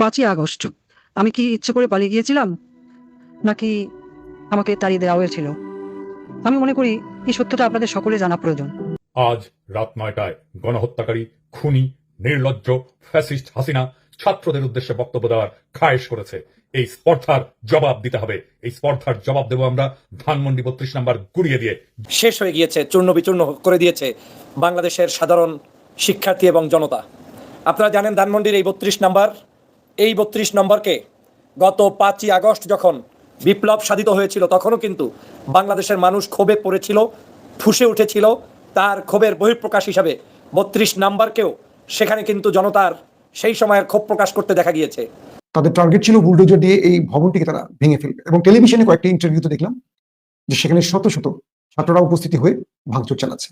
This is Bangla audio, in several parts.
পাঁচই আগস্ট। আমি কি ইচ্ছে করে পালিয়ে গিয়েছিলাম? নাকি আমাকে তাড়িয়ে দেওয়া হয়েছিল? আমি মনে করি এই সত্যটা আপনাদের সকলে জানা প্রয়োজন। আজ রাত নয়টায় গণহত্যাকারী খুনি নির্লজ্জ ফ্যাসিস্ট হাসিনা ছাত্রদের উদ্দেশ্যে বক্তব্য দেওয়ার খায়েশ করেছে। এই স্পর্ধার জবাব দিতে হবে। এই স্পর্ধার জবাব দেবো আমরা ধানমন্ডি বত্রিশ নাম্বার গুড়িয়ে দিয়ে। শেষ হয়ে গিয়েছে চূর্ণ বিচূর্ণ করে দিয়েছে বাংলাদেশের সাধারণ শিক্ষার্থী এবং জনতা। আপনারা জানেন ধানমন্ডির এই বত্রিশ নাম্বার এই বত্রিশ নম্বরকে গত পাঁচই আগস্ট যখন বিপ্লব সাধিত হয়েছিল, তখনও কিন্তু বাংলাদেশের মানুষ ক্ষোভে পড়েছিল, ফুসে উঠেছিল। তার ক্ষোভের বহিঃপ্রকাশ হিসাবে বত্রিশ নাম্বারকেও সেখানে কিন্তু জনতার সেই সময়ের ক্ষোভ প্রকাশ করতে দেখা গিয়েছে। তাদের টার্গেট ছিল বুলডোজার দিয়ে এই ভবনটিকে তারা ভেঙে ফেলবে। এবং টেলিভিশনে কয়েকটি ইন্টারভিউতে দেখলাম যে সেখানে শত শত ছাত্ররা উপস্থিতি হয়ে ভাঙচুর চালাচ্ছে।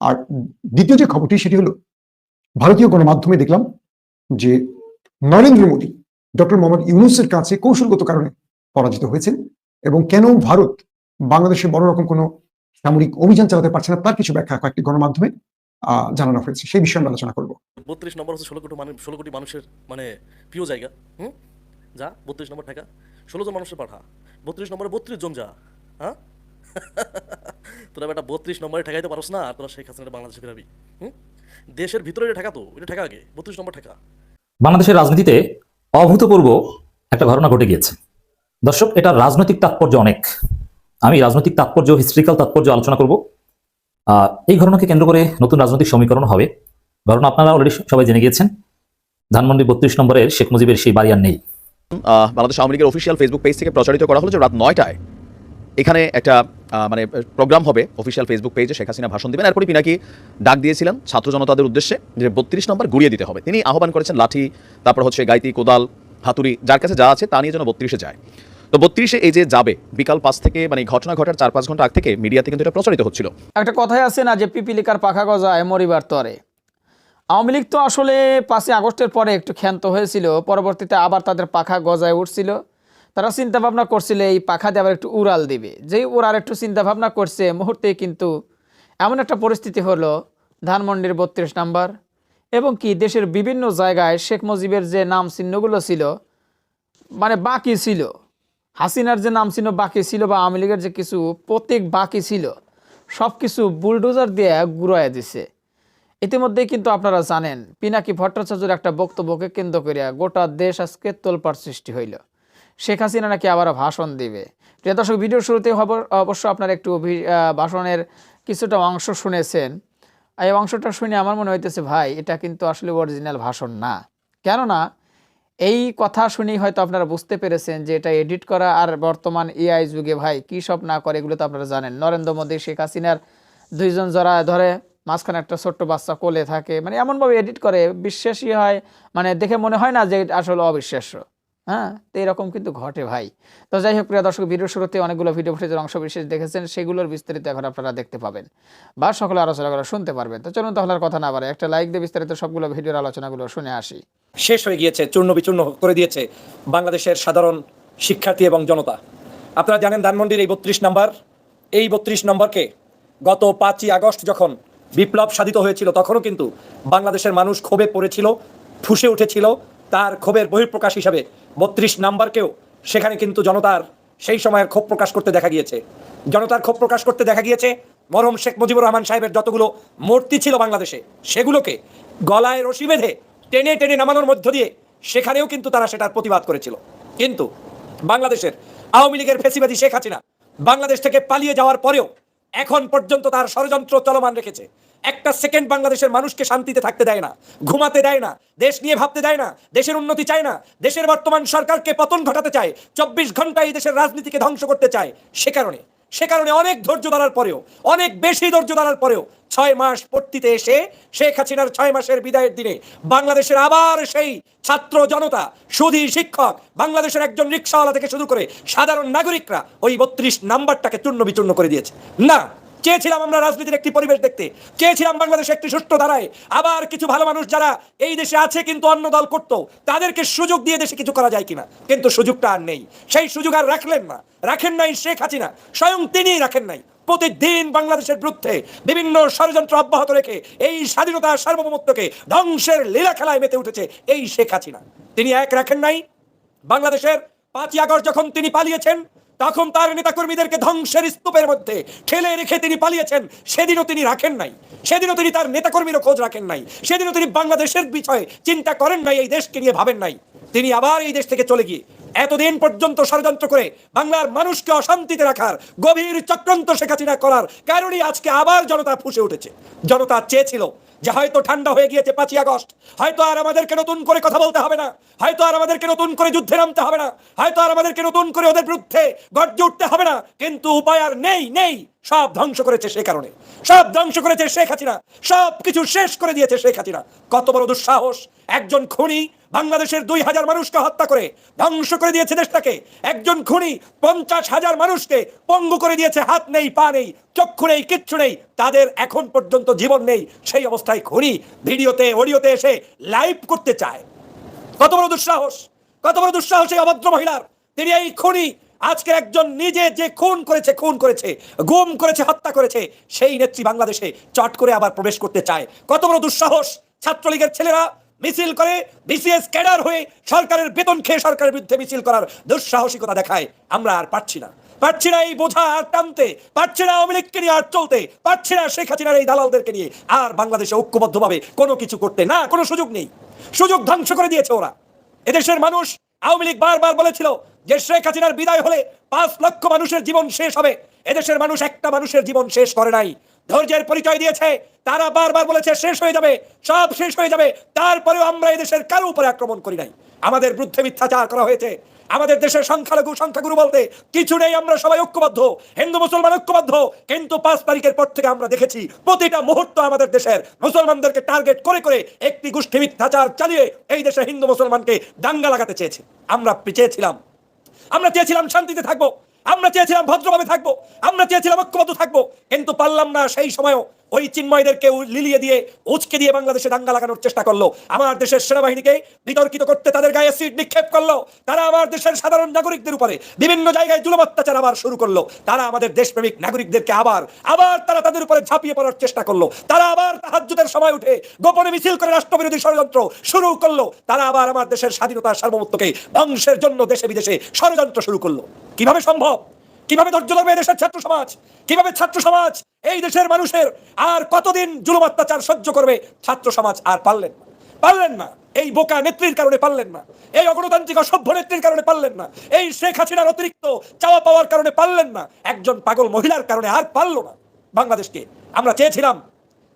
আর দ্বিতীয় যে খবরটি, সেটি হলো ভারতীয় গণমাধ্যমে দেখলাম যে নরেন্দ্র মোদী, ডক্টর মোহাম্মদ ইউনুসের কাছে কৌশলগত কারণে পরাজিত হয়েছেন এবং কেন ভারত বাংলাদেশে বড় রকম কোনো সামরিক অভিযান চালাতে পারছে না, তার কিছু ব্যাখ্যা কয়েকটি গণমাধ্যমে জানানো হয়েছে। সেই বিষয়ে আলোচনা করব। বত্রিশ নম্বর হচ্ছে ষোলো কোটি মানুষ ষোলো কোটি মানুষের মানে প্রিয় জায়গা। হুম? যা, বত্রিশ নম্বর ঠেকা। ষোলো জন মানুষের পাঠা। বত্রিশ নম্বরে বত্রিশ জন যা হ্যাঁ? তোরা বেটা বত্রিশ নম্বরে ঠেকাইতে পারোস না তোরা শেখ হাসিনা বাংলাদেশে ফেরাবি। হুম? দেশের ভিতরে ঠেকা তো, এটা ঠেকা আগে। বত্রিশ নম্বর ঠেকা। বাংলাদেশের রাজনীতিতে অভূতপূর্ব একটা ঘটনা ঘটে গিয়েছে। দর্শক, এটা রাজনৈতিক তাৎপর্য অনেক। আমি রাজনৈতিক তাৎপর্য হিস্ট্রিক্যাল তাৎপর্য আলোচনা করব। এই ঘটনাকে কেন্দ্র করে নতুন রাজনৈতিক সমীকরণ হবে। ঘটনা আপনারা অলরেডি সবাই জেনে গিয়েছেন, ধানমন্ডি বত্রিশ নম্বরের শেখ মুজিবের সেই বাড়ি আর নেই। বাংলাদেশ আওয়ামী লীগের অফিসিয়াল ফেসবুক পেজ থেকে প্রচারিত করা হলো যে রাত নয়টায় এখানে একটা মানে প্রোগ্রাম হবে অফিসিয়াল ফেসবুক পেজে শেখ হাসিনা ভাষণ দেবেন। এরপরে পিনাকি ডাক দিয়েছিলেন ছাত্র জনতাদের উদ্দেশ্যে যে বত্রিশ নম্বর গুড়িয়ে দিতে হবে। তিনি আহ্বান করেছেন লাঠি, তারপর হচ্ছে গাইতি, কোদাল, হাতুড়ি, যার কাছে যা আছে তা নিয়ে যেন বত্রিশে যায়। তো বত্রিশে এই যে যাবে, বিকাল পাঁচ থেকে মানে ঘটনা ঘটার চার পাঁচ ঘণ্টা আগ থেকে মিডিয়াতে কিন্তু এটা প্রচারিত হচ্ছিল। একটা কথাই আছে না যে পিপিলিকার পাখা গজায় মরিবার তরে। আওয়ামী লীগ তো আসলে পাঁচই আগস্টের পরে একটু ক্ষান্ত হয়েছিল, পরবর্তীতে আবার তাদের পাখা গজায় উঠছিল। তারা চিন্তা ভাবনা করছিল, এই পাখা দিয়ে আবার একটু উড়াল দিবে। যেই উড়ার একটু চিন্তা ভাবনা করছে, মুহূর্তে কিন্তু এমন একটা পরিস্থিতি হলো, ধানমন্ডির বত্রিশ নাম্বার, এবং কি দেশের বিভিন্ন জায়গায় শেখ মুজিবের যে নাম চিহ্নগুলো ছিল মানে বাকি ছিল, হাসিনার যে নাম চিহ্ন বাকি ছিল বা আওয়ামী লীগের যে কিছু প্রতীক বাকি ছিল সব কিছু বুলডোজার দিয়ে গুড়াইয়া দিছে। ইতিমধ্যেই কিন্তু আপনারা জানেন, পিনাকি ভট্টাচার্যের একটা বক্তব্যকে কেন্দ্র করিয়া গোটা দেশ আজকে তোলপাড় সৃষ্টি হইল। শেখ হাসিনা নাকি আবার ভাষণ দিবে? প্রিয় দর্শক ভিডিও শুরুতে অবশ্য আপনার একটু ভাষণের কিছুটা অংশ শুনেছেন। এই অংশটা শুনে আমার মনে হইতেছে, ভাই, এটা কিন্তু আসলে অরিজিনাল ভাষণ না। কেননা, এই কথা শুনেই হয়তো আপনারা বুঝতে পেরেছেন যে এটা এডিট করা আর বর্তমান এআই যুগে, ভাই, কী সব না করে? এগুলো তো আপনারা জানেন। নরেন্দ্র মোদী, শেখ হাসিনার দুইজন যারা ধরে মাঝখানে একটা ছোট্ট বাচ্চা কোলে থাকে মানে এমনভাবে এডিট করে বিশ্বাসী হয় মানে দেখে মনে হয় না যে আসলে অবিশ্বাস্য। হ্যাঁ? তো এরকম কিন্তু ঘটে ভাই। তো যাই হোক, প্রিয় দর্শক ভিডিও শুরুতে অনেকগুলো ভিডিও ফুটেজের অংশ বিশেষ দেখেছেন, সেগুলোর বিস্তারিত এখন আপনারা দেখতে পাবেন বা সকলে আলোচনা করে শুনতে পারবেন। তো চলুন তাহলে কথা না বাড়ে একটা লাইক দিয়ে বিস্তারিত সবগুলো ভিডিওর আলোচনাগুলো শুনে আসি। শেষ হয়ে গিয়েছে, চূর্ণ বিচূর্ণ করে দিয়েছে বাংলাদেশের সাধারণ শিক্ষার্থী এবং জনতা। আপনারা জানেন ধানমন্ডির এই বত্রিশ নাম্বার, এই বত্রিশ নম্বরকে গত পাঁচই আগস্ট যখন বিপ্লব সাধিত হয়েছিল, তখনও কিন্তু বাংলাদেশের মানুষ ক্ষোভে পড়েছিল, ফুসে উঠেছিল, তার ক্ষোভের বহিঃপ্রকাশ হিসাবে বত্রিশ নাম্বারকেও সেখানে কিন্তু জনতার সেই সময়ের ক্ষোভ প্রকাশ করতে দেখা গিয়েছে। জনতার ক্ষোভ প্রকাশ করতে দেখা গিয়েছে মরহম শেখ মুজিবুর রহমান সাহেবের যতগুলো মূর্তি ছিল বাংলাদেশে, সেগুলোকে গলায় রশি বেঁধে টেনে টেনে নামানোর মধ্য দিয়ে সেখানেও কিন্তু তারা সেটার প্রতিবাদ করেছিল। কিন্তু বাংলাদেশের আওয়ামী লীগের ফেসিবাদী শেখ হাসিনা বাংলাদেশ থেকে পালিয়ে যাওয়ার পরেও এখন পর্যন্ত তার ষড়যন্ত্র চলমান রেখেছে। একটা সেকেন্ড বাংলাদেশের মানুষকে শান্তিতে থাকতে দেয় না, ঘুমাতে দেয় না, দেশ নিয়ে ভাবতে দেয় না, দেশের উন্নতি চায় না, দেশের বর্তমান সরকারকে পতন ঘটাতে চায়, চব্বিশ ঘন্টায় এই দেশের রাজনীতিকে ধ্বংস করতে চায়, সে কারণে সে কারণে অনেক ধৈর্য ধরার পরেও, অনেক বেশি ধৈর্য ধরার পরেও ছয় মাস পড়তিতে এসে শেখ হাসিনার ছয় মাসের বিদায়ের দিনে বাংলাদেশের আবার সেই ছাত্র জনতা, সুধী শিক্ষক, বাংলাদেশের একজন রিক্সাওয়ালা থেকে শুরু করে সাধারণ নাগরিকরা ওই বত্রিশ নাম্বারটাকে চূর্ণ বিচূর্ণ করে দিয়েছে। না চেয়েছিলাম আমরা রাজনীতির একটি পরিবেশ দেখতে। চেয়েছিলাম বাংলাদেশে একটি সুষ্ঠু ধারায়। আবার কিছু ভালো মানুষ যারা এই দেশে আছে কিন্তু অন্য দল করতো, তাদেরকে সুযোগ দিয়ে দেশে কিছু করা যায় কিনা? কিন্তু সুযোগটা আর নেই। সেই সুযোগ আর রাখলেন না। রাখেন নাই শেখ হাসিনা। স্বয়ং তিনিই রাখেন নাই। প্রতিদিন বাংলাদেশের বিরুদ্ধে বিভিন্ন ষড়যন্ত্র অব্যাহত রেখে এই স্বাধীনতা সার্বভৌমত্বকে ধ্বংসের লীলা খেলায় মেতে উঠেছে এই শেখ হাসিনা। তিনি এক রাখেন নাই। বাংলাদেশের পাঁচই আগস্ট যখন তিনি পালিয়েছেন তখন তার নেতাকর্মীদেরকে ধ্বংসের স্তূপের মধ্যে ঠেলে রেখে তিনি পালিয়েছেন। সেদিনও তিনি রাখেন নাই। সেদিনও তিনি তার নেতাকর্মীরও খোঁজ রাখেন নাই। সেদিনও তিনি বাংলাদেশের বিষয়ে চিন্তা করেন নাই, এই দেশকে নিয়ে ভাবেন নাই। তিনি আবার এই দেশ থেকে চলে গিয়ে এতদিন পর্যন্ত ষড়যন্ত্র করে বাংলার মানুষকে অশান্তিতে রাখার, গভীর চক্রান্ত শেখ হাসিনা করার কারণেই আজকে আবার জনতা ফুসে উঠেছে। জনতা চেয়েছিল যে হয়তো ঠান্ডা হয়ে গিয়েছে পাঁচই আগস্ট, হয়তো আর আমাদেরকে নতুন করে কথা বলতে হবে না, হয়তো আর আমাদেরকে নতুন করে যুদ্ধে নামতে হবে না, হয়তো আর আমাদেরকে নতুন করে ওদের বিরুদ্ধে গর্জে উঠতে হবে না, কিন্তু উপায় আর নেই নেই, সব ধ্বংস করেছে সে কারণে। সব ধ্বংস করেছে শেখ হাসিনা সব কিছু শেষ করে দিয়েছে শেখ হাসিনা। কত বড় দুঃসাহস, একজন খুনি বাংলাদেশের দুই হাজার মানুষকে হত্যা করে ধ্বংস করে দিয়েছে দেশটাকে। একজন খুনি পঞ্চাশ হাজার মানুষকে পঙ্গু করে দিয়েছে, হাত নেই, পা নেই, চক্ষু নেই, কিচ্ছু নেই। তাদের এখন পর্যন্ত জীবন নেই। সেই অবস্থায় খুনি ভিডিওতে, অডিওতে এসে লাইভ করতে চায়। কত বড় দুঃসাহস, কত বড় দুঃসাহস এই অভদ্র মহিলার। তিনি এই খুনি আজকে একজন নিজে যে খুন করেছে খুন করেছে, গুম করেছে, হত্যা করেছে, সেই নেত্রী বাংলাদেশে চট করে আবার প্রবেশ করতে চায়। কত বড় দুঃসাহস, ছাত্রলীগের ছেলেরা মিছিল করে বিসিএস ক্যাডার হয়ে সরকারের বেতন খেয়ে সরকারের বিরুদ্ধে মিছিল করার দুঃসাহসিকতা দেখায়। আমরা আর পারছি না। পারছি না এই বোঝা আর টানতে। পারছি না আওয়ামী লীগকে নিয়ে আর চলতে। পারছি না শেখ হাসিনার এই দালালদেরকে নিয়ে আর বাংলাদেশে ঐক্যবদ্ধভাবে কোনো কিছু করতে। না, কোনো সুযোগ নেই। সুযোগ ধ্বংস করে দিয়েছে ওরা। এদেশের মানুষ আওয়ামী লীগ বারবার বলেছিল যে শেখ হাসিনার বিদায় হলে পাঁচ লক্ষ মানুষের জীবন শেষ হবে। এদেশের মানুষ একটা মানুষের জীবন শেষ করে নাই। ধৈর্যের পরিচয় দিয়েছে, তারা বারবার বলেছে শেষ হয়ে যাবে, সব শেষ হয়ে যাবে, তারপরেও আমরা এদেশের কারও উপরে আক্রমণ করি নাই। আমাদের বিরুদ্ধে মিথ্যাচার করা হয়েছে, আমাদের দেশের সংখ্যালঘু, সংখ্যাগুরু বলতে কিছু নেই, আমরা সবাই ঐক্যবদ্ধ, হিন্দু, মুসলমান ঐক্যবদ্ধ, কিন্তু পাঁচ তারিখের পর থেকে আমরা দেখেছি প্রতিটা মুহূর্ত আমাদের দেশের মুসলমানদেরকে টার্গেট করে করে একটি গোষ্ঠী মিথ্যাচার চালিয়ে এই দেশে হিন্দু, মুসলমানকে দাঙ্গা লাগাতে চেয়েছে। আমরা চেয়েছিলাম আমরা চেয়েছিলাম শান্তিতে থাকব। আমরা চেয়েছিলাম ভদ্রভাবে থাকব আমরা চেয়েছিলাম ঐক্যবদ্ধ থাকব কিন্তু পারলাম না সেই সময়ও ওই চিন্ময়দেরকে লিলিয়ে দিয়ে, উচকে দিয়ে বাংলাদেশে দাঙ্গা লাগানোর চেষ্টা করল। আমার দেশের সেনাবাহিনীকে বিতর্কিত করতে তাদের গায়ে সিট নিক্ষেপ করল। তারা আমার দেশের সাধারণ নাগরিকদের উপরে বিভিন্ন জায়গায় জুলুম অত্যাচার আবার শুরু করল। তারা আমাদের দেশপ্রেমিক নাগরিকদেরকে আবার আবার তারা তাদের উপরে ঝাঁপিয়ে পড়ার চেষ্টা করল। তারা আবার তাহাজ্জুদের সময় উঠে গোপনে মিছিল করে রাষ্ট্রবিরোধী ষড়যন্ত্র শুরু করল। তারা আবার আমার দেশের স্বাধীনতা, সার্বভৌমত্বকে ধ্বংসের জন্য দেশে বিদেশে ষড়যন্ত্র শুরু করল। কীভাবে সম্ভব? কীভাবে ধৈর্য ধরবে দেশের ছাত্র সমাজ? কীভাবে ছাত্র সমাজ এই দেশের মানুষের আর কতদিন জুলুম অত্যাচার সহ্য করবে ছাত্র সমাজ আর পারলেন না। পারলেন না। এই বোকা নেত্রীর কারণে পারলেন না। এই অগণতান্ত্রিক অসভ্য নেত্রীর কারণে পারলেন না। এই শেখ হাসিনার অতিরিক্ত চাওয়া পাওয়ার কারণে পারলেন না। একজন পাগল মহিলার কারণে আর পারল না। বাংলাদেশকে আমরা চেয়েছিলাম।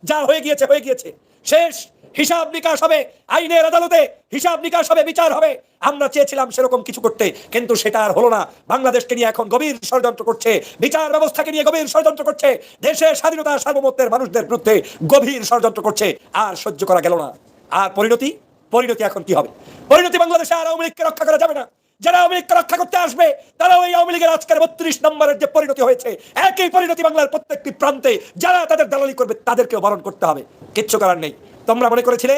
যা হয়ে গিয়েছে হয়ে গিয়েছে। শেষ হিসাব নিকাশ হবে, আইনের আদালতে হিসাব নিকাশ হবে, বিচার হবে। আমরা চেয়েছিলাম সেরকম কিছু করতে, কিন্তু সেটা আর হলো না। বাংলাদেশকে নিয়ে এখন গভীর ষড়যন্ত্র করছে। বিচার ব্যবস্থাকে নিয়ে গভীর ষড়যন্ত্র করছে। দেশের স্বাধীনতা সার্বভৌমত্বের মানুষদের বিরুদ্ধে গভীর ষড়যন্ত্র করছে। আর সহ্য করা গেল না। আর পরিণতি? পরিণতি এখন কি হবে? পরিণতি বাংলাদেশে আর আওয়ামী লীগকে রক্ষা করা যাবে না। যারা আওয়ামী লীগকে রক্ষা করতে আসবে তারা ওই আওয়ামী লীগের আজকের বত্রিশ নম্বরের যে পরিণতি হয়েছে, একই পরিণতি বাংলার প্রত্যেকটি প্রান্তে যারা তাদের দালালি করবে, তাদেরকেও বরণ করতে হবে। কিচ্ছু করার নেই। তোমরা মনে করেছিলে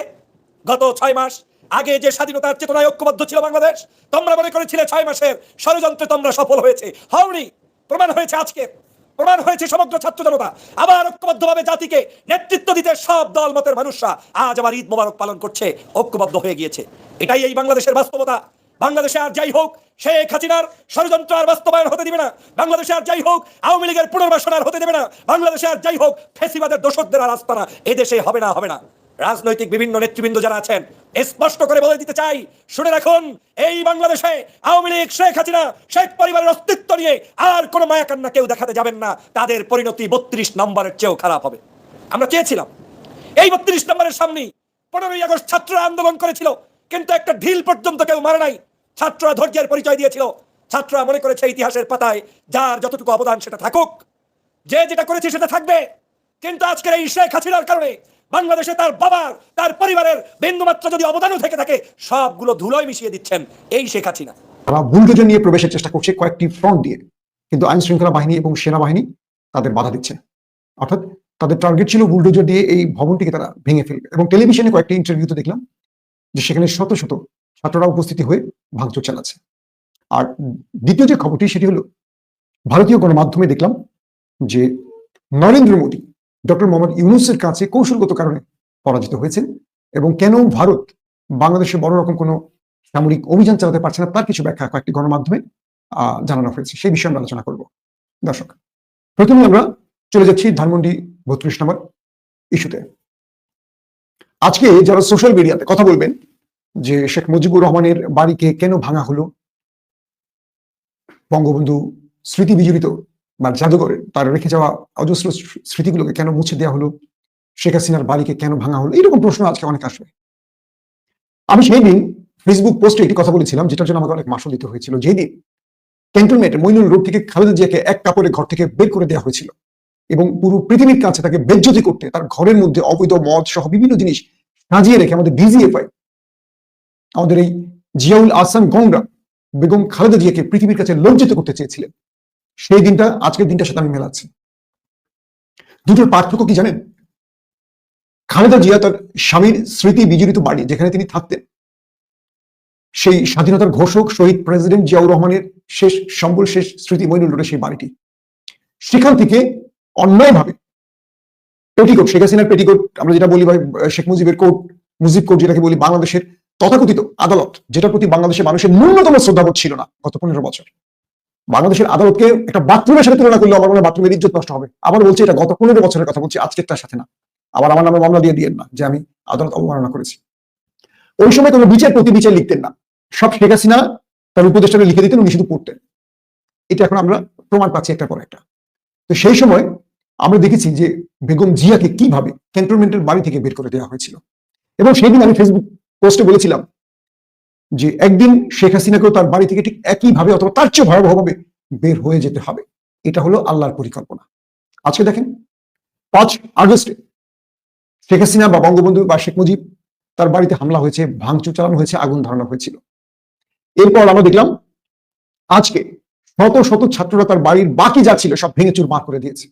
গত ছয় মাস আগে যে স্বাধীনতার চেতনায় ঐক্যবদ্ধ ছিল বাংলাদেশ, তোমরা মনে করেছিলে ছয় মাসের ষড়যন্ত্রে তোমরা সফল হয়েছে। হওনি, প্রমাণ হয়েছে আজকে। প্রমাণ হয়েছে সমগ্র ছাত্র জনতা। আবার ঐক্যবদ্ধভাবে জাতিকে নেতৃত্ব দিতে সব দল মতের মানুষরা আজ আবার ঈদ মোবারক পালন করছে, ঐক্যবদ্ধ হয়ে গিয়েছে। এটাই এই বাংলাদেশের বাস্তবতা। বাংলাদেশে আর যাই হোক, শেখ হাসিনার ষড়যন্ত্র আর বাস্তবায়ন হতে দিবে না। বাংলাদেশে আর যাই হোক, আওয়ামী লীগের পুনর্বাসন আর হতে দেবে না। বাংলাদেশে আর যাই হোক, ফেসিবাদের দোষকদের আর আস্তানা এদেশে হবে না হবে না। রাজনৈতিক বিভিন্ন নেতৃবৃন্দ যারা আছেন, স্পষ্ট করে বলে দিতে চাই, শুনে রাখুন, এই বাংলাদেশে আওয়ামী লীগ, শেখ হাসিনা, শেখ পরিবারের অস্তিত্ব নিয়ে আর কোনো মায়াকান্না কেউ দেখাতে যাবেন না। তাদের পরিণতি বত্রিশ নম্বরের চেয়েও খারাপ হবে। আমরা চেয়েছিলাম। এই বত্রিশ নম্বরের সামনে পনেরোই আগস্ট ছাত্ররা আন্দোলন করেছিল, কিন্তু একটা ঢিল পর্যন্ত কেউ মারে নাই। ছাত্ররা ধৈর্যের পরিচয় দিয়েছিল। ছাত্ররা মনে করেছে ইতিহাসের পাতায় যার যতটুকু অবদান সেটা থাকুক। যে যেটা করেছে সেটা থাকবে। কিন্তু আজকের এই শেখ হাসিনার কারণে বাংলাদেশে তার বাবার, তার পরিবারের বিন্দুমাত্র যদি অবদানও থেকে থাকে, সবগুলো ধুলোয় মিশিয়ে দিচ্ছেন এই শেখ হাসিনা। তারা বুলডোজার নিয়ে প্রবেশের চেষ্টা করছে, কয়েকটি ফ্রন্ট দিয়ে। কিন্তু আইন শৃঙ্খলা বাহিনী এবং সেনাবাহিনী তাদের বাধা দিচ্ছে। অর্থাৎ তাদের টার্গেট ছিল বুলডোজার দিয়ে এই ভবনটিকে তারা ভেঙে ফেলবে। এবং টেলিভিশনে কয়েকটি ইন্টারভিউতে দেখলাম, যে সেখানে শত শত ছাত্ররা উপস্থিতি হয়ে ভাঙচুর চালাচ্ছে। আর দ্বিতীয় যে খবরটি, সেটি হলো, ভারতীয় গণমাধ্যমে দেখলাম যে নরেন্দ্র মোদী ডক্টর মোহাম্মদ ইউনুসের কাছে কৌশলগত কারণে পরাজিত হয়েছেন এবং কেন ভারত বাংলাদেশে বড় রকম কোনো সামরিক অভিযান চালাতে পারছে না, তার কিছু ব্যাখ্যা কয়েকটি গণমাধ্যমে জানানো হয়েছে। সেই বিষয়ে আমরা আলোচনা করব। দর্শক, প্রথমে আমরা চলে যাচ্ছি ধানমন্ডি বত্রিশ নম্বর ইস্যুতে। আজকে যারা সোশ্যাল মিডিয়াতে কথা বলবেন যে শেখ মুজিবুর রহমানের বাড়িকে কেন ভাঙা হলো, বঙ্গবন্ধু স্মৃতি বিজড়িত বা জাদুঘরে তার রেখে যাওয়া অজস্র স্মৃ- স্মৃতিগুলোকে কেন মুছে দেওয়া হলো? শেখ হাসিনার বাড়িকে কেন ভাঙা হলো? এরকম প্রশ্ন আজকে অনেক আসবে। আমি সেই দিন ফেসবুক পোস্টে একটি কথা বলেছিলাম, যেটার জন্য আমাকে অনেক মাসল দিতে হয়েছিল। যেদিন ক্যান্টনমেন্ট মইনুল রোড থেকে খালেদা জিয়াকে এক কাপড়ে ঘর থেকে বের করে দেওয়া হয়েছিল এবং পুরো পৃথিবীর কাছে তাকে বেজ্জতি করতে, তার ঘরের মধ্যে অবৈধ মদ সহ বিভিন্ন জিনিস সাজিয়ে রেখে আমাদের ডিজিএফআই আমাদের এই জিয়াউল আহসান গংরা বেগম খালেদা জিয়াকে পৃথিবীর কাছে লজ্জিত করতে চেয়েছিলেন। সেই দিনটা, আজকের দিনটার সাথে আমি মেলাচ্ছি। দুটোর পার্থক্য কি জানেন? খালেদা জিয়া তার স্বামীর স্মৃতি বিজড়িত বাড়ি যেখানে তিনি থাকতেন। সেই স্বাধীনতার ঘোষক শহীদ প্রেসিডেন্ট জিয়াউর রহমানের শেষ, সম্বল শেষ স্মৃতি মইনুল রোডের সেই বাড়িটি। সেখান থেকে অন্যায়ভাবে পেটিকোট, শেখ হাসিনার পেটিকোট, আমরা যেটা বলি ভাই, শেখ মুজিবের কোর্ট মুজিব কোর্ট যেটাকে বলি বাংলাদেশের তথাকথিত আদালত, যেটার প্রতি বাংলাদেশের মানুষের ন্যূনতম শ্রদ্ধাবোধ ছিল না গত পনেরো বছর। বাংলাদেশের আদালতকে একটা বাথরুমের সাথে তুলনা করলে আমার মনে বাথরুমের ইজ্জত নষ্ট হবে। আবার বলছি, এটা গত পনেরো বছরের কথা বলছি আজকের তার সাথে না। আবার আমার নামে মামলা দিয়ে দিয়েন না যে আমি আদালত অবমাননা করেছি। ওই সময় কোনো বিচার প্রতি বিচার লিখতেন না। সব শেখ হাসিনা তার উপদেষ্টাকে লিখে দিতেন, উনি শুধু পড়তেন। এটা এখন আমরা প্রমাণ পাচ্ছি একটা পর একটা। তো সেই সময় আমরা দেখেছি যে বেগম জিয়াকে কীভাবে ক্যান্টনমেন্টের বাড়ি থেকে বের করে দেওয়া হয়েছিল। এবং সেই দিন আমি ফেসবুক পোস্টে বলেছিলাম যে একদিন শেখ হাসিনাকেও তার বাড়ি থেকে ঠিক একইভাবে অথবা তার চেয়ে ভয়াবহভাবে বের হয়ে যেতে হবে। এটা হলো আল্লাহর পরিকল্পনা। আজকে দেখেন, পাঁচ আগস্টে শেখ হাসিনা বা বঙ্গবন্ধু বা শেখ মুজিব তার বাড়িতে হামলা হয়েছে, ভাঙচুর চালানো হয়েছে, আগুন ধারণা হয়েছিল। এরপর আমরা দেখলাম, আজকে শত শত ছাত্ররা তার বাড়ির বাকি যা ছিল সব ভেঙে চুরমার করে দিয়েছে।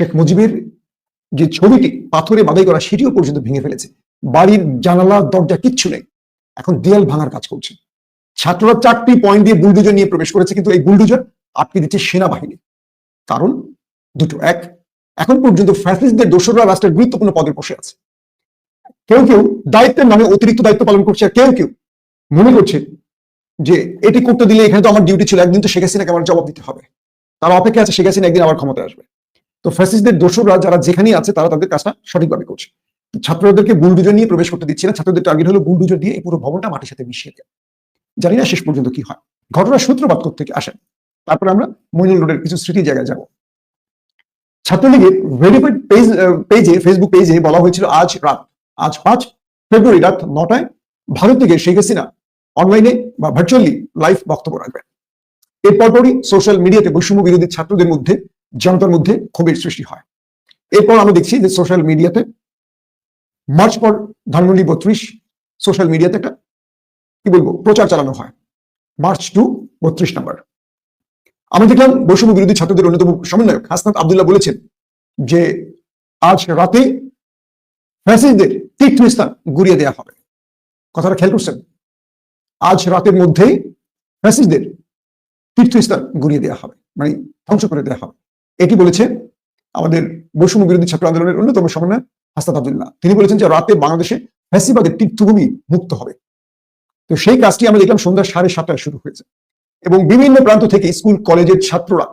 শেখ মুজিবের যে ছবিটি পাথরে বাধাই করা, সেটিও পর্যন্ত ভেঙে ফেলেছে। বাড়ির জানালা, দরজা কিচ্ছু নেই। এখন দেয়াল ভাঙার কাজ করছে। ছাত্ররা চারটি পয়েন্ট দিয়ে বুলডোজার নিয়ে প্রবেশ করেছে, কিন্তু এই বুলডোজার আটকে দিচ্ছে সেনাবাহিনী। কারণ দুটো, এক, এখন পর্যন্ত ফ্যাসিস্টদের দোসররা রাষ্ট্রের গুরুত্বপূর্ণ পদে বসে আছে। কেউ কেউ দায়িত্বের নামে অতিরিক্ত দায়িত্ব পালন করছে, আর কেউ কেউ মনে করছে যে এটি করতে দিলে এখানে তো আমার ডিউটি ছিল, একদিন তো শেখ হাসিনাকে আমার জবাব দিতে হবে। তারা অপেক্ষা আছে শেখ হাসিনা একদিন আবার ক্ষমতায় আসবে। তো ফ্যাসিস্টদের দোসররা যারা যেখানেই আছে, তারা তাদের কাজটা সঠিকভাবে করছে। ছাত্রদেরকে বুলডুজার নিয়ে প্রবেশ করতে দিচ্ছে না। ছাত্রদের টার্গেট হলো বুলডুজার দিয়ে এই পুরো ভবনটা মাটির সাথে মিশিয়ে দেয় জানি না শেষ পর্যন্ত কি হয়। ঘটনার সূত্রপাত থেকে আসেন তারপরে আমরা মইনুল রোডের কিছু স্মৃতি জায়গায় যাব। ছাত্রলীগের ভেরিফাইড পেজ পেজে ফেসবুক পেজে বলা হয়েছিল, আজ রাত, আজ পাঁচ ফেব্রুয়ারি রাত নটায় ভারত থেকে শেখ হাসিনা অনলাইনে বা ভার্চুয়ালি লাইভ বক্তব্য রাখবেন। এর পরপরই সোশ্যাল মিডিয়াতে বৈষম্য বিরোধী ছাত্রদের মধ্যে, জনতার মধ্যে ক্ষোভের সৃষ্টি হয়। এরপর আমরা দেখছি যে সোশ্যাল মিডিয়াতে মার্চ পর ধানমন্ডি বত্রিশ সোশ্যাল মিডিয়াতে একটা, কি বলব, প্রচার চালানো হয়। মার্চ টু বত্রিশ নাম্বার। আমি দেখলাম বৈষম্য বিরোধী ছাত্রদের অন্যতম সমন্বয়ক হাসনাত আবদুল্লাহ বলেছেন যে আজ রাতে ফ্যাসিস্টদের তীর্থস্থান গুড়িয়ে দেওয়া হবে। কথাটা খেয়াল করছেন? আজ রাতের মধ্যেই ফ্যাসিস্টদের তীর্থস্থান গুড়িয়ে দেওয়া হবে মানে ধ্বংস করে দেওয়া হবে। এটি বলেছে আমাদের বৈষম্য বিরোধী ছাত্র আন্দোলনের অন্যতম সমন্বয় আবদুল্লাহ। তিনি বলেছেন যে রাতে বাংলাদেশে ফ্যাসিবাদের তীর্থভূমি মুক্ত হবে। তো সেই কাজটি আমরা দেখলাম সন্ধ্যা সাড়ে সাতটায় শুরু হয়েছে। এবং বিভিন্ন প্রান্ত থেকে স্কুল, কলেজের ছাত্ররা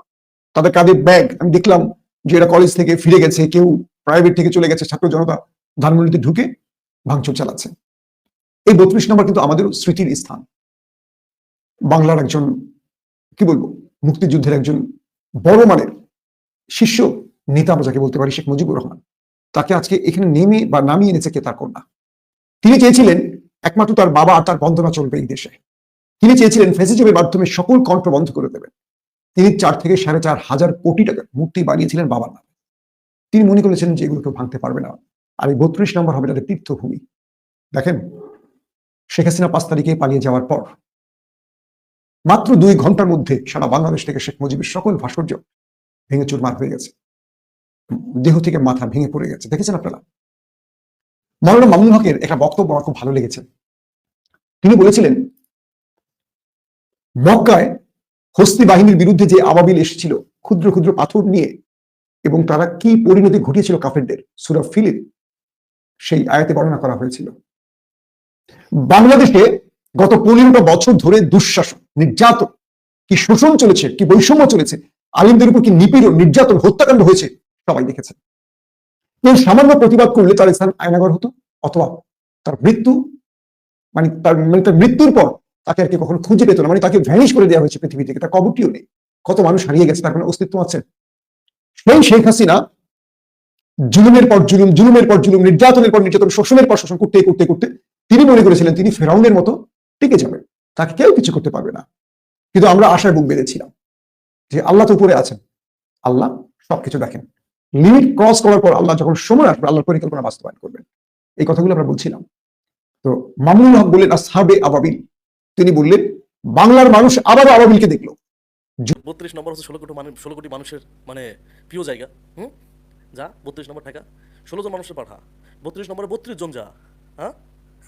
তাদের কাঁধে ব্যাগ, আমি দেখলাম যে এরা কলেজ থেকে ফিরে গেছে, কেউ প্রাইভেট থেকে চলে গেছে, ছাত্র জনতা ধানমন্ডিতে ঢুকে ভাঙচুর চালাচ্ছে। এই বত্রিশ নম্বর কিন্তু আমাদের স্মৃতির স্থান। বাংলার একজন, কি বলব, মুক্তিযুদ্ধের একজন বড় মানের শিষ্য নেতা আমরা যাকে বলতে পারি শেখ মুজিবুর রহমান। তাকে আজকে এখানে নেমে বা নামিয়ে এনেছে কে তার কন্যা? তিনি চেয়েছিলেন একমাত্র তার বাবা আর তার বন্দনা চলবে এই দেশে। তিনি চেয়েছিলেন ফেসিজমের মাধ্যমে সকল কণ্ঠ বন্ধ করে দেবেন। তিনি চার থেকে সাড়ে চার হাজার কোটি টাকা মূর্তি বানিয়েছিলেন বাবার নামে। তিনি মনে করেছেন যে এগুলো কেউ ভাঙতে পারবে না। আর এই বত্রিশ নম্বর হবে তাদের তীর্থভূমি। দেখেন, শেখ হাসিনা পাঁচ তারিখে পালিয়ে যাওয়ার পর মাত্র দুই ঘণ্টার মধ্যে সারা বাংলাদেশ থেকে শেখ মুজিবের সকল ভাস্কর্য ভেঙে চুরমার হয়ে গেছে। দেহ থেকে মাথা ভেঙে পড়ে গেছে। দেখেছেন আপনারা? মৌলানা মামুন হকের একটা বক্তব্য আমার খুব ভালো লেগেছে। তিনি বলেছিলেন, মক্কায় হস্তি বাহিনীর বিরুদ্ধে যে আবাবিল এসেছিল, ক্ষুদ্র ক্ষুদ্র পাথর নিয়ে, এবং তারা কি পরিণতি ঘটিয়েছিল কাফেরদের, সুরা ফিলিপ, সেই আয়াতে বর্ণনা করা হয়েছিল। বাংলাদেশে গত পনেরোটা বছর ধরে দুঃশাসন, নির্যাতন, কি শোষণ চলেছে, কি বৈষম্য চলেছে, আলিমদের উপর কি নিপীড়ন, নির্যাতন, হত্যাকাণ্ড হয়েছে সবাই দেখেছে। কেউ সামান্য প্রতিবাদ করলে তার স্থান আয়নাগর হতো, অথবা তার মৃত্যু মানে তার মানে তার মৃত্যুর পর তাকে আর কি কখনো খুঁজে পেত না মানে তাকে ভ্যানিশ করে দেওয়া হয়েছে পৃথিবী থেকে তার কবরটিও নেই। কত মানুষ হারিয়ে গেছে, তার কোনো অস্তিত্ব আছে? সেই শেখ হাসিনা জুলুমের পর জুলুম, জুলুমের পর জুলুম, নির্যাতনের পর নির্যাতন, শোষণের পর শোষণ করতে করতে করতে তিনি মনে করেছিলেন তিনি ফেরাউনের মতো টিকে যাবেন। তাকে কেউ কিছু করতে পারবে না। কিন্তু আমরা আশায় বুক বেঁধেছিলাম যে আল্লাহ তো উপরে আছেন। আল্লাহ সবকিছু দেখেন। লিমিট ক্রস করার পর আল্লাহ যখন সময় আসবে, আল্লাহর পরিকল্পনা বাস্তবায়ন করবেন। এই কথাগুলো আমরা বলছিলাম। তো মামুনুল হক বললেন, আসহাবে আবাবিল। তিনি বললেন, বাংলার মানুষ আবারও আবাবিলকে দেখল। বত্রিশ নম্বর হচ্ছে ষোলো কোটি মানুষ ষোলো কোটি মানুষের মানে প্রিয় জায়গা। হুম? যা, বত্রিশ নম্বর ঠেকা। ষোলো জন মানুষের পাঠা। বত্রিশ নম্বরে বত্রিশ জন যা। হ্যাঁ?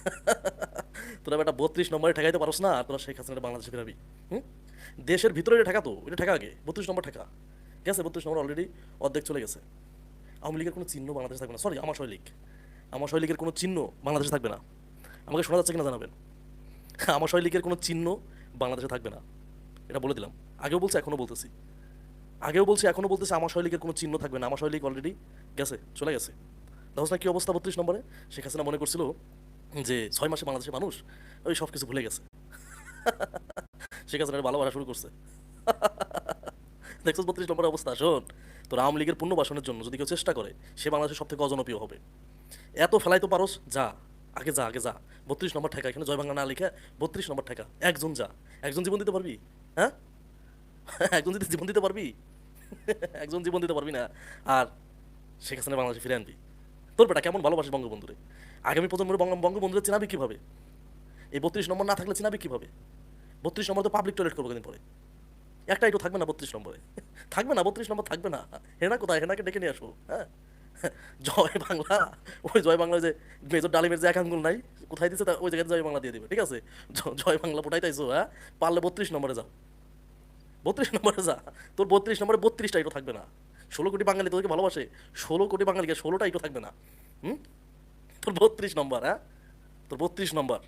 তোরা বেটা বত্রিশ নম্বরে ঠেকাইতে পারস না তোরা শেখ হাসিনা বাংলাদেশে ফেরাবি। হুম? দেশের ভিতরে এটা ঠেকা এটা ঠেকা আগে। বত্রিশ নম্বর ঠেকা। গেছে, বত্রিশ নম্বর অলরেডি অর্ধেক চলে গেছে। আওয়ামী লীগের কোনো চিহ্ন বাংলাদেশে থাকবে না। সরি আমার শৈলীগ আমার শৈলীগের কোনো চিহ্ন বাংলাদেশে থাকবে না। আমাকে শোনা যাচ্ছে কিনা জানাবেন? আমার শৈলীগের কোনো চিহ্ন বাংলাদেশে থাকবে না। এটা বলে দিলাম। আগেও বলছি, এখনও বলতেছি। আগেও বলছি, এখনও বলতেছি, আমার শৈলীগের কোনো চিহ্ন থাকবে না। আমার শৈলীগ অলরেডি গেছে, চলে গেছে। দেখোস না কি অবস্থা বত্রিশ নম্বরে? শেখ হাসিনা মনে করছিল যে ছয় মাসে বাংলাদেশের মানুষ ওই সব কিছু ভুলে গেছে। শেখ হাসিনার ভালোবাসা শুরু করছে। দেখছিস বত্রিশ নম্বরের অবস্থা, শোন। তোর আওয়ামী লীগের পুনর্বাসনের জন্য যদি কেউ চেষ্টা করে, সে বাংলাদেশের সব থেকে অজনপ্রিয় হবে। এত ফেলাই তো পারস, যা। আগে যা আগে যা। বত্রিশ নম্বর ঠেকা, এখানে জয় না লিখে বত্রিশ নম্বর ঠেকা। একজন যা। একজন জীবন দিতে পারবি? হ্যাঁ? একজন যদি জীবন দিতে পারবি? একজন জীবন দিতে পারবি না। আর শেখ হাসিনা বাংলাদেশে ফিরে আনবি। তোর বেটা কেমন ভালোবাসি বঙ্গবন্ধুরে? আগামী প্রজন্মের বঙ্গ, বঙ্গবন্ধুরে চিনাবি কীভাবে? এই বত্রিশ নম্বর না থাকলে চিনাবি কীভাবে? বত্রিশ নম্বর তো পাবলিক টয়লেট করব দিন পরে। একটা একটু থাকবে না বত্রিশ নম্বরে। থাকবে না, বত্রিশ নম্বর থাকবে না। হেনা কোথায়? হেনাকে ডেকে নিয়ে আসব হ্যাঁ? জয় বাংলা। ওই জয় বাংলা যে মেজর ডালিমের যে একাঙ্গুল নাই, কোথায় দিচ্ছে তা- ওই জায়গায় জয় বাংলা দিয়ে দিবে, ঠিক আছে? জয় বাংলা পোটাই তাইছো হ্যাঁ? পারলে বত্রিশ নম্বরে যাও বত্রিশ নম্বরে যা। তোর বত্রিশ নম্বরে বত্রিশটা একটু থাকবে না। ষোলো কোটি বাঙালি তোদেরকে ভালোবাসে, ষোলো কোটি বাঙালিকে ষোলোটা একটু থাকবে না। হুম? তোর বত্রিশ নম্বর হ্যাঁ? তোর বত্রিশ নম্বর।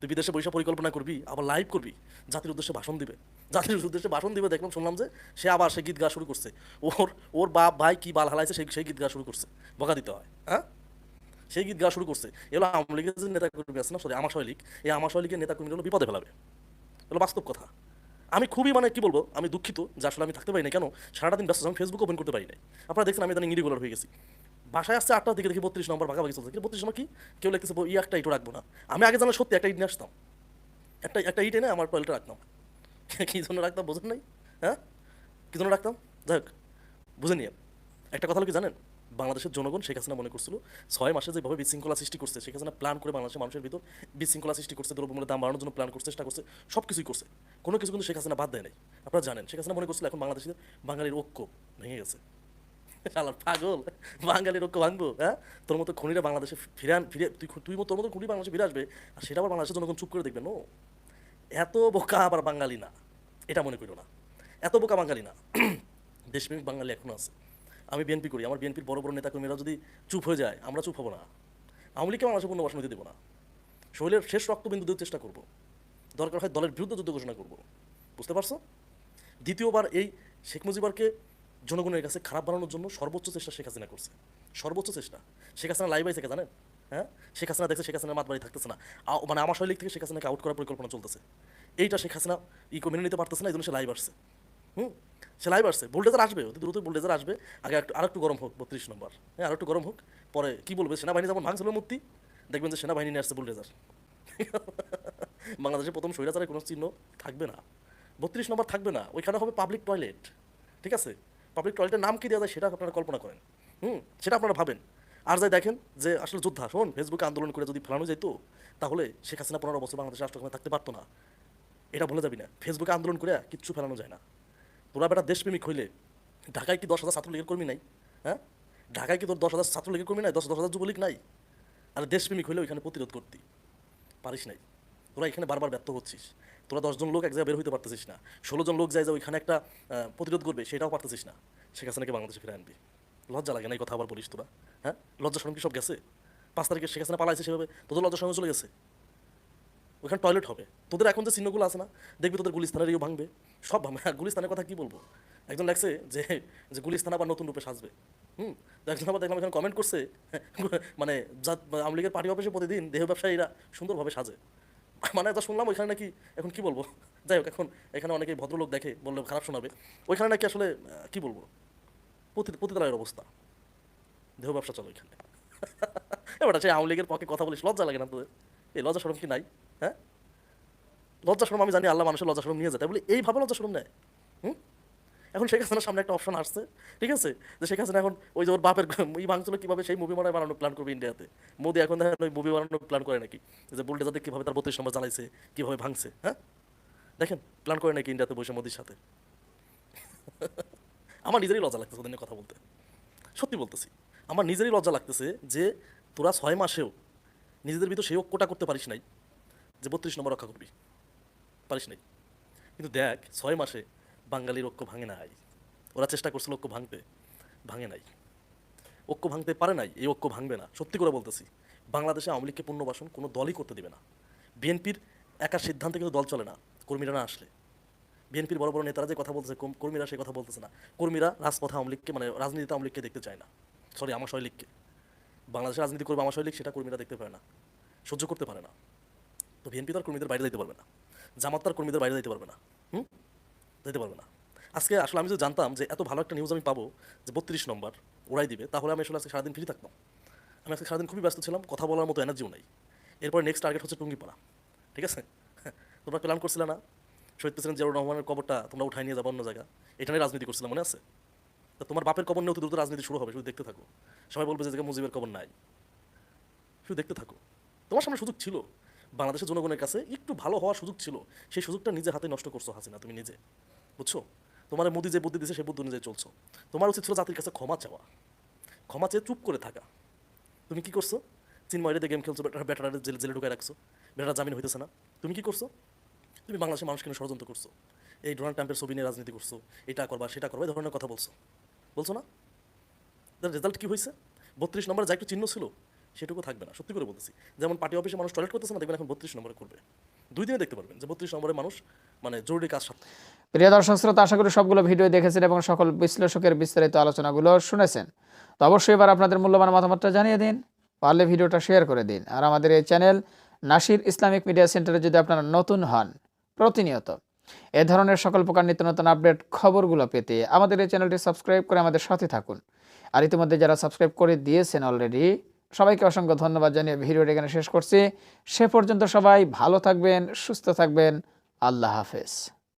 তুই বিদেশে বৈশা পরিকল্পনা করবি, আবার লাইভ করবি, জাতির উদ্দেশ্যে ভাষণ দিবে। জাতির উদ্দেশ্যে ভাষণ দিবে, দেখলাম, শুনলাম যে সে আবার সে গীত গাওয়া শুরু করছে। ওর ওর বাপ, ভাই কি বাল হালাইছে, সেই সেই গীত গাওয়া শুরু করছে। বকা দিতে হয় হ্যাঁ? সেই গীত গাওয়া শুরু করছে। এগুলো আওয়ামী লীগের যে নেতা কর্মী আছে না সরি আমার শৈলিক এই আমার শৈলিকের নেতা কর্মীগুলো বিপদে ফেলাবে। এগুলো বাস্তব কথা। আমি খুবই মানে কি বলব, আমি দুঃখিত যে আসলে আমি থাকতে পারি না কেন? সারাটা দিন ব্যস্ত আমি ফেসবুক ওপেন করতে পারি না আপনারা দেখছেন আমি ইরিগুলার হয়ে গেছি। বাসায় আসছে আটটার দিকে দেখি বত্রিশ নম্বর ভাগাভাগি চলছে। কিন্তু বত্রিশ নম্বর কি? কেউ লিখতেছে ই একটা ইটও রাখব না। আমি আগে জানা সত্যি একটা ইট নিয়ে আসতাম। একটা একটা ইট এনে আমার টয়লেটে রাখতাম। কী জন্য রাখতাম বোঝেন নাই? হ্যাঁ? কী জন্য রাখতাম? যাই হোক, বুঝে নিয়ে। একটা কথা হলো কি জানেন? বাংলাদেশের জনগণ শেখ হাসিনা মনে করছিল, ছয় মাসে যেভাবে বিশৃঙ্খলা সৃষ্টি করছে, শেখ হাসিনা প্ল্যান করে বাংলাদেশের মানুষের ভিতর বিশৃঙ্খলা সৃষ্টি করছে, দ্রব্যমূল্যের দাম বাড়ানোর জন্য প্ল্যান করছে চেষ্টা করছে সব কিছুই করছে। কোনো কিছু কিন্তু শেখ হাসিনা বাদ দেয় নাই। আপনারা জানেন, শেখ হাসিনা মনে করছিল এখন বাংলাদেশের, বাঙালির ঐক্য ভেঙে গেছে। শালার পাগল। বাঙালির ঐক্য ভাঙবো হ্যাঁ? তোর মতো খনিরা বাংলাদেশে ফিরে ফিরে তুই তুই তোর মতো খুনি বাংলাদেশে ফিরে আসবে, আর সেটা আবার বাংলাদেশের জনগণ চুপ করে দেখবে, নো? এত বোকা আবার বাঙালি না, এটা মনে করিও না। এত বোকা বাঙালি না। দেশপ্রেমিক বাঙালি এখনও আছে। আমি বিএনপি করি, আমার বিএনপির বড় বড় নেতাকর্মীরা যদি চুপ হয়ে যায়, আমরা চুপ হব না। আওয়ামী লীগকে বাংলাদেশে পুনর্বাসন দিতে দেবো না। শরীরের শেষ রক্তবিন্দু দেওয়ার চেষ্টা করব। দরকার হয় দলের বিরুদ্ধে যুদ্ধ ঘোষণা করব। বুঝতে পারছ? দ্বিতীয়বার এই শেখ মুজিবরকে জনগণের কাছে খারাপ বানানোর জন্য সর্বোচ্চ চেষ্টা শেখ হাসিনা করছে। সর্বোচ্চ চেষ্টা। শেখ হাসিনা লাইভ আইসে জানেন? হ্যাঁ? শেখ হাসিনা দেখছে, শেখ হাসিনার মাত বাড়ি থাকতেছে না। মানে আমার শৈলী থেকে শেখ হাসিনাকে আউট করার পরিকল্পনা চলতেছে। এইটা শেখ হাসিনা ই মেনে নিতে পারতেছে না, এই জন্য সে লাইভ আসছে। হুম? সে লাইভ আসছে। বুলডেজার আসবে, অতি দ্রুত বুলডেজার আসবে। আগে একটু আরেকটু গরম হোক, বত্রিশ নম্বর। হ্যাঁ আরেকটু গরম হোক, পরে কি বলবে? সেনাবাহিনী যেমন ভাঙছিল মূর্তি, দেখবেন যে সেনাবাহিনী নিয়ে আসছে বুলডেজার বাংলাদেশে প্রথম স্বৈরাচারের কোনো চিহ্ন থাকবে না। বত্রিশ নম্বর থাকবে না, ওইখানে হবে পাবলিক টয়লেট ঠিক আছে? পাবলিক টয়লেটের নাম কি দেওয়া যায় সেটা আপনারা কল্পনা করেন। হুম, সেটা আপনারা ভাবেন। আর যাই দেখেন যে আসলে যোদ্ধা, শোন, ফেসবুকে আন্দোলন করে যদি ফেলানো যেত তাহলে শেখ হাসিনা পনেরো বছর বাংলাদেশে রাষ্ট্রক্ষমতা থাকতে পারতো না। এটা বলে যাবি না। ফেসবুকে আন্দোলন করে কিচ্ছু ফেলানো যায় না। তোরা বেটা দেশপ্রেমিক হইলে, ঢাকায় কি দশ হাজার ছাত্রলীগের কর্মী নাই? হ্যাঁ? ঢাকায় কি তোর দশ হাজার ছাত্রলীগের কর্মী নাই? দশ দশ হাজার যুবলীগ নাই? আর দেশপ্রেমিক হইলে ওইখানে প্রতিরোধ করতি। পারিস নাই। তোরা এখানে বারবার ব্যর্থ হচ্ছিস। তোরা দশজন লোক এক জায়গায় বের হইতে পারতেছিস না। ষোলো জন লোক যায় যে ওইখানে একটা প্রতিরোধ করবে, সেটাও পারতেছিস না। শেখ হাসিনাকে বাংলাদেশে ফিরে আনবি। লজ্জা লাগে না এই কথা আবার বলিস তোরা হ্যাঁ? লজ্জা শরম কি সব গেছে? পাঁচ তারিখে শেখ হাসিনা পালাইছে সেভাবে, তোদের লজ্জা শরম চলে গেছে? ওইখানে টয়লেট হবে। তোদের এখন যে চিহ্নগুলো আছে না, দেখবি তোদের গুলিস্তানের ইয়ে ভাঙবে। সব ভাঙবে। হ্যাঁ গুলিস্তানের কথা কি বলব? একজন লাগছে যে যে গুলিস্তান আবার নতুন রূপে সাজবে। হুম? একজন আবার দেখলাম এখানে কমেন্ট করছে মানে আওয়ামী লীগের পার্টি অফিসে প্রতিদিন দেহ ব্যবসায়ীরা সুন্দরভাবে সাজে। মানে যা শুনলাম ওইখানে নাকি, এখন কি বলব? যাই হোক, এখন এখানে অনেকেই ভদ্রলোক দেখে বললে খারাপ শোনাবে। ওইখানে নাকি আসলে কি বলব? পতি পতিতালয়ের অবস্থা। দেহ ব্যবসা চলো ওইখানে এবার আছে আওয়ামী লীগের পক্ষে কথা বলিস, লজ্জা লাগে না তোদের? এই লজ্জা সরম কি নাই? হ্যাঁ? লজ্জা সরম আমি জানি, আল্লাহ মানুষের লজ্জা সরম নিয়ে যায়। তাই বলি, এইভাবে লজ্জা সরম নেয়? হুম? এখন শেখ হাসিনার সামনে একটা অপশন আসছে, ঠিক আছে? যে শেখ হাসিনা এখন ওই যে ওর বাপের ই ভাঙছিল কীভাবে, সেই মুভি বানায় বানানোর প্ল্যান করবে ইন্ডিয়াতে মোদি এখন দেখেন ওই মুভি বানানোর প্ল্যান করে নাকি, যে বুলডেজারদের কীভাবে তার বত্রিশ নম্বর জ্বালাইছে, কীভাবে ভাঙছে হ্যাঁ? দেখেন প্ল্যান করে নাকি ইন্ডিয়াতে বসে মোদির সাথে। আমার নিজেরই লজ্জা লাগতেছে ওদের কথা বলতে। সত্যি বলতেছি, আমার নিজেরই লজ্জা লাগতেছে যে তোরা ছয় মাসেও নিজেদের ভিতর সেই ঐক্যটা করতে পারিস নাই, যে বত্রিশ নম্বর রক্ষা করবি। পারিস নাই। কিন্তু দেখ, ছয় মাসে বাঙালির ঐক্য ভাঙে নাই। ওরা চেষ্টা করছিল ঐক্য ভাঙতে, ভাঙে নাই। ঐক্য ভাঙতে পারে নাই, এই ঐক্য ভাঙবে না। সত্যি করে বলতেছি, বাংলাদেশে আওয়ামী লীগকে পুনর্বাসন কোনো দলই করতে দেবে না। বিএনপির একার সিদ্ধান্তে কিন্তু দল চলে না, কর্মীরা না আসলে। বিএনপির বড় বড় নেতারা যে কথা বলতেছে কর্মীরা সেই কথা বলতেছে না। কর্মীরা রাজপথে আওয়ামী লীগকে মানে রাজনীতিতে আওয়ামী লীগকে দেখতে চায় না। সরি আমার লীগকে বাংলাদেশে রাজনীতি করবে আমার লীগ সেটা কর্মীরা দেখতে পারে না। সহ্য করতে পারে না। তো বিএনপি তার কর্মীদের বাইরে যেতে পারবে না। জামাত তার কর্মীদের বাইরে যেতে পারবে না। হুম? যেতে পারবে না। আজকে আসলে আমি যদি জানতাম যে এত ভালো একটা নিউজ আমি পাবো যে বত্রিশ নম্বর ওরাই দিবে, তাহলে আমি আসলে আজকে সারাদিন ফ্রি থাকতাম। আমি আজকে সারাদিন খুবই ব্যস্ত ছিলাম, কথা বলার মতো এনার্জিও নাই। এরপর নেক্সট টার্গেট হচ্ছে টুঙ্গিপাড়া, ঠিক আছে? তোমরা প্ল্যান করছিলে না? শহীদ প্রেসিডেন্ট জিয়াউর রহমানের কবরটা তোমরা উঠাই নিয়ে যাব অন্য জায়গা। এটা নিয়ে রাজনীতি করছিলাম মনে আছে? তা তোমার বাপের কবর নিয়ে অতি দ্রুত রাজনীতি শুরু হবে, শুধু দেখতে থাকো। সবাই বলবে যে মুজিবের কবর নাই। শুধু দেখতে থাকো। তোমার সামনে সুযোগ ছিল। বাংলাদেশের জনগণের কাছে একটু ভালো হওয়ার সুযোগ ছিল, সেই সুযোগটা নিজে হাতে নষ্ট করছ হাসিনা, তুমি নিজে। বুঝছ? তোমার মোদি যে বুদ্ধি দিছে, সেই বুদ্ধি অনুযায়ী চলছো। তোমার উচিত ছিল জাতির কাছে ক্ষমা চাওয়া। ক্ষমা চেয়ে চুপ করে থাকা। তুমি কি করছ? চিনময়রে গেম খেলছো, বেটারা জেলে জেলে ঢুকায় রাখছো। বেটারা জামিন হইতেছে না। তুমি কি করছ? তুমি বাংলাদেশের মানুষকে নিয়ে ষড়যন্ত্র করছ। এই ডোনাল্ড ট্রাম্পের ছবি নিয়ে রাজনীতি করছ। এটা করবা, সেটা করবা, এই ধরনের কথা বলছো। বলছো না? রেজাল্ট কি হয়েছে বত্রিশ নম্বরে যা একটু চিহ্ন ছিল সেটুকু থাকবে না, সত্যি করে বলতেছি। যেমন পার্টি অফিসে মানুষ টয়লেট করতেছে, না, দেখবেন এখন বত্রিশ নম্বরে করবে। দুই দিনে দেখতে পারবেন যে বত্রিশ নম্বরে মানুষ মানে জরুরি কাজ সাথে প্রিয় দর্শক শ্রোতা, আশা করি সবগুলো ভিডিও দেখেছেন এবং সকল বিশ্লেষকের বিস্তারিত আলোচনাগুলো শুনেছেন। তো অবশ্যই এবার আপনাদের মূল্যবান মতামতটা জানিয়ে দিন, পারলে ভিডিওটা শেয়ার করে দিন। আর আমাদের এই চ্যানেল নাসির ইসলামিক মিডিয়া সেন্টারে যদি আপনারা নতুন হন, প্রতিনিয়ত এ ধরনের সকল প্রকার নিত্য নতুন আপডেট খবরগুলো পেতে আমাদের এই চ্যানেলটি সাবস্ক্রাইব করে আমাদের সাথে থাকুন। আর ইতিমধ্যে যারা সাবস্ক্রাইব করে দিয়েছেন অলরেডি সবাইকে অসংখ্য ধন্যবাদ জানিয়ে ভিডিওটি এখানে শেষ করছি। সে পর্যন্ত সবাই ভালো থাকবেন, সুস্থ থাকবেন। আল্লাহ হাফেজ।